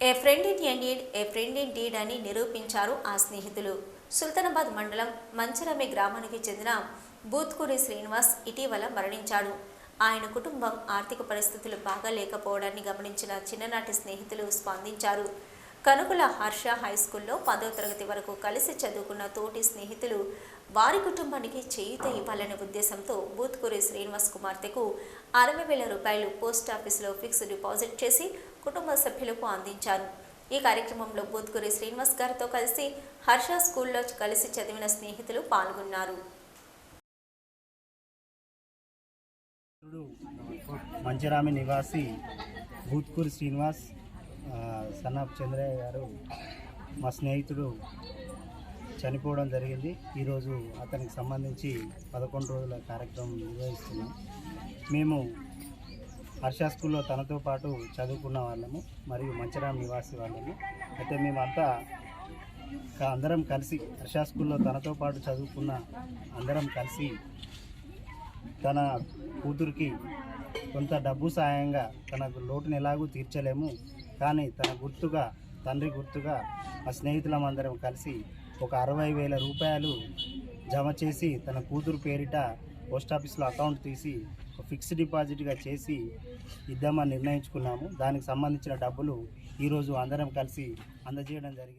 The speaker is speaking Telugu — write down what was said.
A friend in indeed a friend in deed అని నిరూపించారు ఆ స్నేహితులు. సుల్తానాబాద్ మండలం మంచరమి గ్రామానికి చెందిన బూత్కూరి శ్రీనివాస్ ఇటీవల మరణించాడు. ఆయన కుటుంబం ఆర్థిక పరిస్థితులు బాగా లేకపోవడాన్ని గమనించిన చిన్ననాటి స్నేహితులు స్పందించారు. కనుకుల హర్ష హై స్కూల్లో పదో తరగతి వరకు కలిసి చదువుకున్న తోటి స్నేహితులు వారి కుటుంబానికి చేయూత ఇవ్వాలనే ఉద్దేశంతో బూత్కూరి శ్రీనివాస్ కుమార్తెకు అరవై వేల రూపాయలు పోస్ట్ ఆఫీసులో ఫిక్స్ డిపాజిట్ చేసి కుటుంబ సభ్యులకు అందించారు. ఈ కార్యక్రమంలో బూత్కూరి శ్రీనివాస్ గారితో కలిసి హర్ష స్కూల్లో కలిసి చదివిన స్నేహితులు పాల్గొన్నారు. మంచిరామి నివాసి భూత్కూరి శ్రీనివాస్ ఆ, చంద్రయ్య గారు మా స్నేహితుడు చనిపోవడం జరిగింది. ఈరోజు అతనికి సంబంధించి పదకొండు రోజుల కార్యక్రమం నిర్వహిస్తున్నాం. మేము హర్ష స్కూల్లో తనతో పాటు చదువుకున్న వాళ్ళము మరియు మంచిరామ్ నివాసి వాళ్ళము. అయితే మేమంతా అందరం కలిసి హర్ష స్కూల్లో తనతో పాటు చదువుకున్న అందరం కలిసి తన కూతురికి కొంత డబ్బు సాయంగా తన లోటుని ఎలాగూ తీర్చలేము. కానీ తన గుర్తుగా తండ్రి గుర్తుగా మా స్నేహితులమందరం కలిసి ఒక అరవై వేల రూపాయలు జమ చేసి తన కూతురు పేరిట పోస్ట్ ఆఫీస్లో అకౌంట్ తీసి ఫిక్స్డ్ డిపాజిట్గా చేసి ఇద్దామని నిర్ణయించుకున్నాము. దానికి సంబంధించిన డబ్బులు ఈరోజు అందరం కలిసి అందజేయడం జరిగింది.